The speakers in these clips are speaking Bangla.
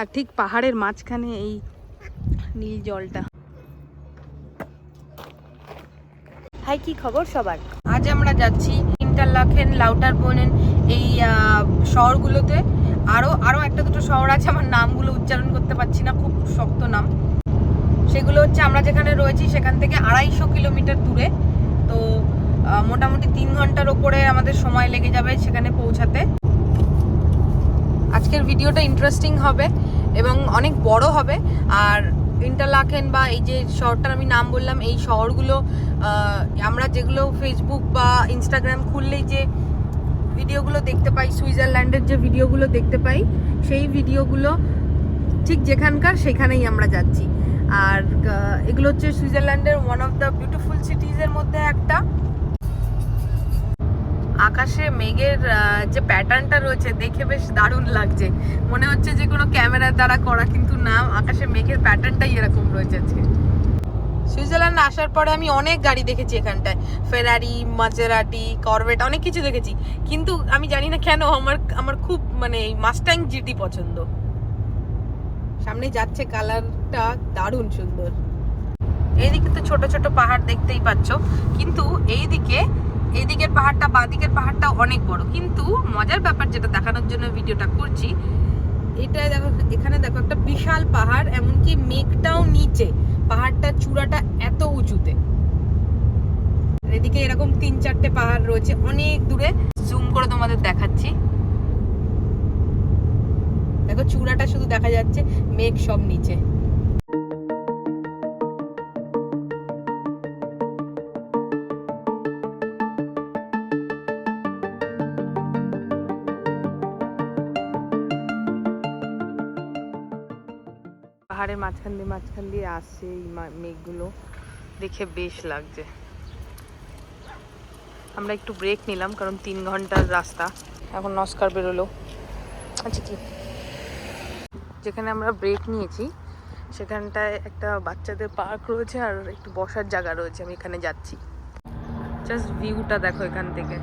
আর ঠিক পাহাড়ের মাঝখানে এই নীল জলটা। হাই কি খবর সবার? আজ আমরা যাচ্ছি ইন্টারলাখেন লাউটার বোনেন এই শহরগুলোতে। আরও আরও একটা দুটো শহর আছে আমার নামগুলো উচ্চারণ করতে পারছি না খুব শক্ত নাম। সেগুলো হচ্ছে আমরা যেখানে রয়েছি সেখান থেকে আড়াইশো কিলোমিটার দূরে। তো মোটামুটি তিন ঘণ্টার ওপরে আমাদের সময় লেগে যাবে সেখানে পৌঁছাতে। আজকের ভিডিওটা ইন্টারেস্টিং হবে এবং অনেক বড় হবে। আর ইন্টারলাকেন বা এই যে শহরটার আমি নাম বললাম, এই শহরগুলো আমরা যেগুলো ফেসবুক বা ইনস্টাগ্রাম খুললেই যে ভিডিওগুলো দেখতে পাই, সুইজারল্যান্ডের যে ভিডিওগুলো দেখতে পাই, সেই ভিডিওগুলো ঠিক যেখানকার সেখানেই আমরা যাচ্ছি। আর এগুলো হচ্ছে সুইজারল্যান্ডের ওয়ান অফ দ্য বিউটিফুল সিটিজের মধ্যে একটা। আকাশে মেঘের যে প্যাটার্নটা রয়েছে, দেখে বেশ দারুণ লাগছে। মনে হচ্ছে যে কোনো ক্যামেরার দ্বারা করা কিন্তু না, আকাশে মেঘের প্যাটার্নটাই এরকম রয়েছে সুইজারল্যান্ড আসার পরে আমি অনেক গাড়ি দেখেছি এখানটায়। ফেরারি মাজেরাটি করভেট অনেক কিছু দেখেছি। কিন্তু আমি জানি না কেন, আমার আমার খুব মানে মাস্টাং জিটি পছন্দ। সামনে যাচ্ছে কালারটা দারুণ সুন্দর। এইদিকে তো ছোট ছোট পাহাড় দেখতেই পাচ্ছ। কিন্তু এইদিকে এইদিকের পাহাড়টা, বাঁদিকের পাহাড়টা অনেক বড়। কিন্তু মজার ব্যাপার যেটা দেখানোর জন্য ভিডিওটা করছি, এটা দেখো, এখানে দেখো একটা বিশাল পাহাড়, এমনকি মেঘটাও নিচে। পাহাড়টার চূড়াটা এত উঁচুতে। এদিকে এরকম তিন চারটে পাহাড় রয়েছে, অনেক দূরে। জুম করে তোমাদের দেখাচ্ছি। দেখো, চূড়াটা শুধু দেখা যাচ্ছে মেঘ সব নিচে। পাহাড়ের মাঝখান দিয়ে মাঝখান দিয়ে আসছে এই মেঘগুলো। দেখে বেশ লাগছে। আমরা একটু ব্রেক নিলাম, কারণ তিন ঘণ্টার রাস্তা। এখন নস্কার বেরোলো। আচ্ছা কি যেখানে আমরা ব্রেক নিয়েছি, সেখানটায় একটা বাচ্চাদের পার্ক রয়েছে আর একটু বসার জায়গা রয়েছে। আমি এখানে যাচ্ছি। জাস্ট ভিউটা দেখো এখান থেকে।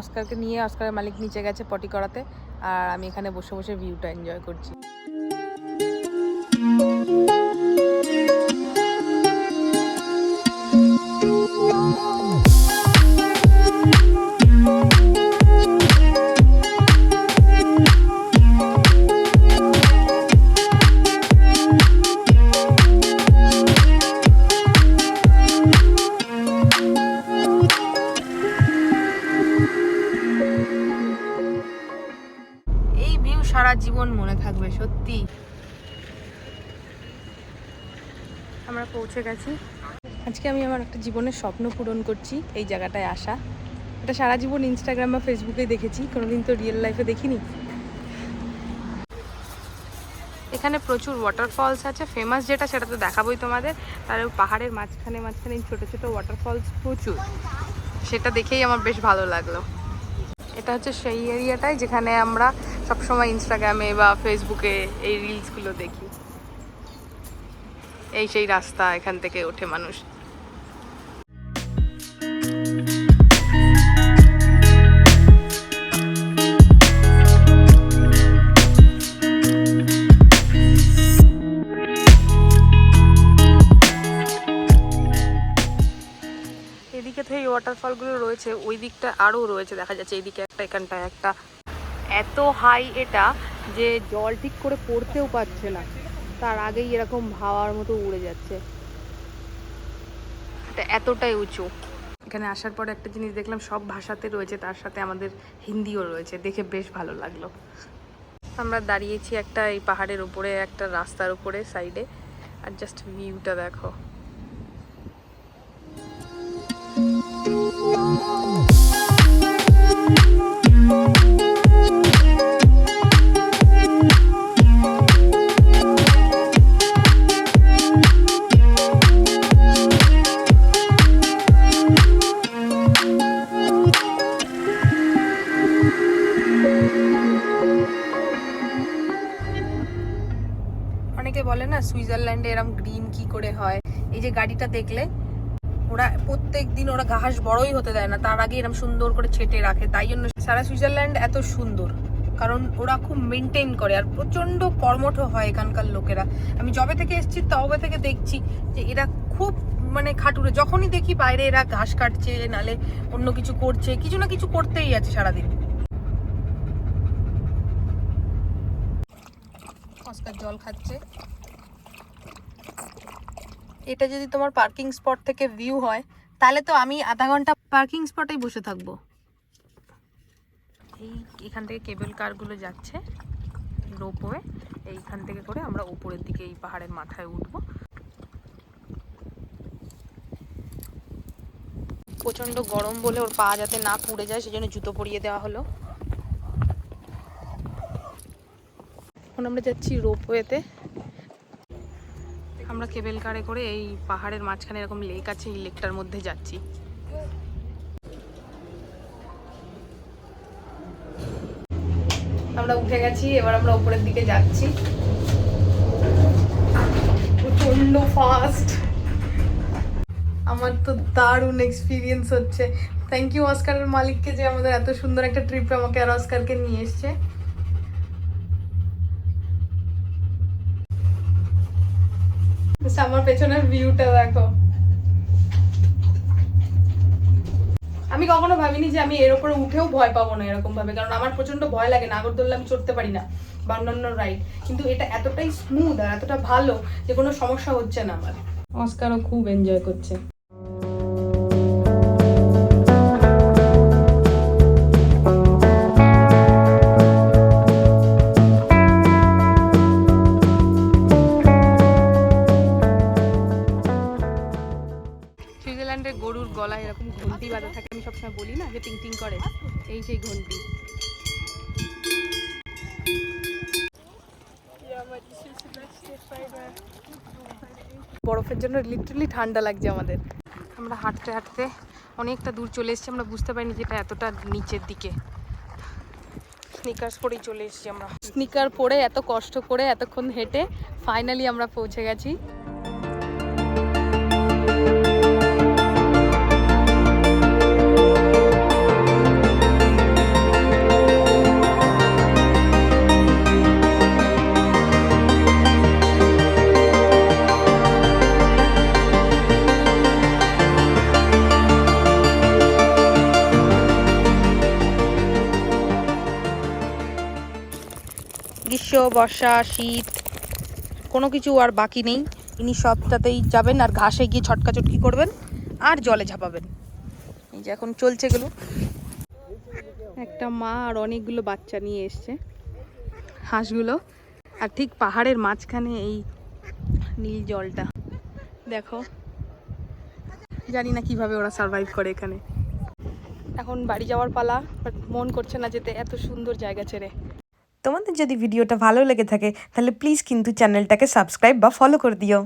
অস্কারকে নিয়ে, অস্কারের মালিক নিচে গেছে পটি করাতে, আর আমি এখানে বসে বসে ভিউটা এনজয় করছি। এই ভিউ সারা জীবন মনে থাকবে, সত্যি। আমরা পৌঁছে গেছি। আজকে আমি আমার একটা জীবনের স্বপ্ন পূরণ করছি, এই জায়গাটায় আসা। এটা সারা জীবন ইনস্টাগ্রাম বা ফেসবুকে দেখেছি, কোনোদিন তো রিয়েল লাইফে দেখিনি। এখানে প্রচুর ওয়াটারফলস আছে ফেমাস যেটা সেটা তো দেখাবোই তোমাদের। তার পাহাড়ের মাঝখানে মাঝখানে ছোটো ছোটো ওয়াটারফলস প্রচুর। সেটা দেখেই আমার বেশ ভালো লাগল। এটা হচ্ছে সেই এরিয়াটাই যেখানে আমরা সবসময় ইনস্টাগ্রামে বা ফেসবুকে এই রিলসগুলো দেখি। এই সেই রাস্তা এখান থেকে ওঠে মানুষ। এদিকে তো এই ওয়াটারফলগুলো রয়েছে, ওই দিকটা আরও রয়েছে, দেখা যাচ্ছে এইদিকে একটা, এখানটায় একটা। এত হাই এটা যে জল ঠিক করে পড়তেও পারছে না। তার আগেই এরকম হাওয়ার মতো উড়ে যাচ্ছে। এটা এতটাই উঁচু। এখানে আসার পর একটা জিনিস দেখলাম, সব ভাষাতে রয়েছে, তার সাথে আমাদের হিন্দিও রয়েছে। দেখে বেশ ভালো লাগল। আমরা দাঁড়িয়েছি একটা এই পাহাড়ের উপরে, একটা রাস্তার উপরে সাইডে আর জাস্ট ভিউটা দেখো। অনেকে বলে এরম গ্রিন কি করে হয়? এই যে গাড়িটা দেখলে, ওরা প্রত্যেক দিন ওরা ঘাস বড়ই হতে দেয় না, তার আগে এরকম সুন্দর করে ছেটে রাখে, তাই জন্য সারা সুইজারল্যান্ড এত সুন্দর, কারণ ওরা খুব মেনটেন করে আর প্রচণ্ড কর্মঠ হয় এখানকার লোকেরা। আমি যবে থেকে এসেছি, তবে থেকে দেখছি যে এরা খুব মানে খাটুরে, যখনই দেখি বাইরে এরা ঘাস কাটছে, নালে অন্য কিছু করছে, কিছু না কিছু করতেই আছে সারাদিন। অস্কার জল খাচ্ছে। এটা যদি তোমার পার্কিং স্পট থেকে ভিউ হয়, তাহলে তো আমি আধা ঘণ্টা পার্কিং স্পটেই বসে থাকব। এই এখান থেকে কেবল কারগুলো যাচ্ছে রোপওয়ে এইখান থেকে করে আমরা উপরের দিকে এই পাহাড়ের মাথায় উঠবো। প্রচণ্ড গরম বলে ওর পা যাতে না পুড়ে যায়, সেজন্য জুতো পরিয়ে দেওয়া হলো। এখন আমরা যাচ্ছি রোপওয়েতে আমরা কেবেল কারে করে এই পাহাড়ের মাঝখানে এরকম লেক আছে, এই লেকটার মধ্যে যাচ্ছি। আমরা উঠে গেছি, এবার আমরা উপরের দিকে যাচ্ছি। প্রচণ্ড ফাস্ট আমার তো দারুণ এক্সপিরিয়েন্স হচ্ছে। থ্যাংক ইউ অস্কারের মালিককে যে আমাদের এত সুন্দর একটা ট্রিপে আমাকে আর অস্কারকে নিয়ে এসছে। আমার পেছনের ভিউটা দেখো। আমি কখনো ভাবিনি যে আমি এর উপরে উঠেও ভয় পাবো না এরকম ভাবে কারণ আমার প্রচণ্ড ভয় লাগে, নাগরদোল্লা আমি চড়তে পারি না, বা অন্যান্য রাইড কিন্তু এটা এতটাই স্মুথ আর এতটা ভালো যে কোনো সমস্যা হচ্ছে না আমার। অস্কারও খুব এনজয় করছে। সেই ঘন্টি বরফের জন্য লিটারালি ঠান্ডা লাগছে আমাদের। আমরা হাঁটতে হাঁটতে অনেকটা দূর চলে এসেছি আমরা বুঝতে পারিনি যেটা এতটা নিচের দিকে। স্নিকার্স পরেই চলে এসেছি আমরা। স্নিকার পরে এত কষ্ট করে এতক্ষণ হেঁটে ফাইনালি আমরা পৌঁছে গেছি। গ্রীষ্ম, বর্ষা, শীত, কোনো কিছু আর বাকি নেই। ইনি সবটাতেই যাবেন আর ঘাসে গিয়ে ছটকা চটকি করবেন আর জলে ঝাপাবেন। এই যে এখন চলছে এগুলো। একটা মা আর অনেকগুলো বাচ্চা নিয়ে এসছে হাঁসগুলো। আর ঠিক পাহাড়ের মাঝখানে এই নীল জলটা। দেখো। জানি না কীভাবে ওরা সার্ভাইভ করে এখানে। এখন বাড়ি যাওয়ার পালা বাট মন করছে না যেতে, এত সুন্দর জায়গা ছেড়ে। তোমাদের যদি ভিডিওটা ভালো লেগে থাকে, তাহলে প্লিজ কিন্তু চ্যানেলটাকে সাবস্ক্রাইব বা ফলো করে দিও।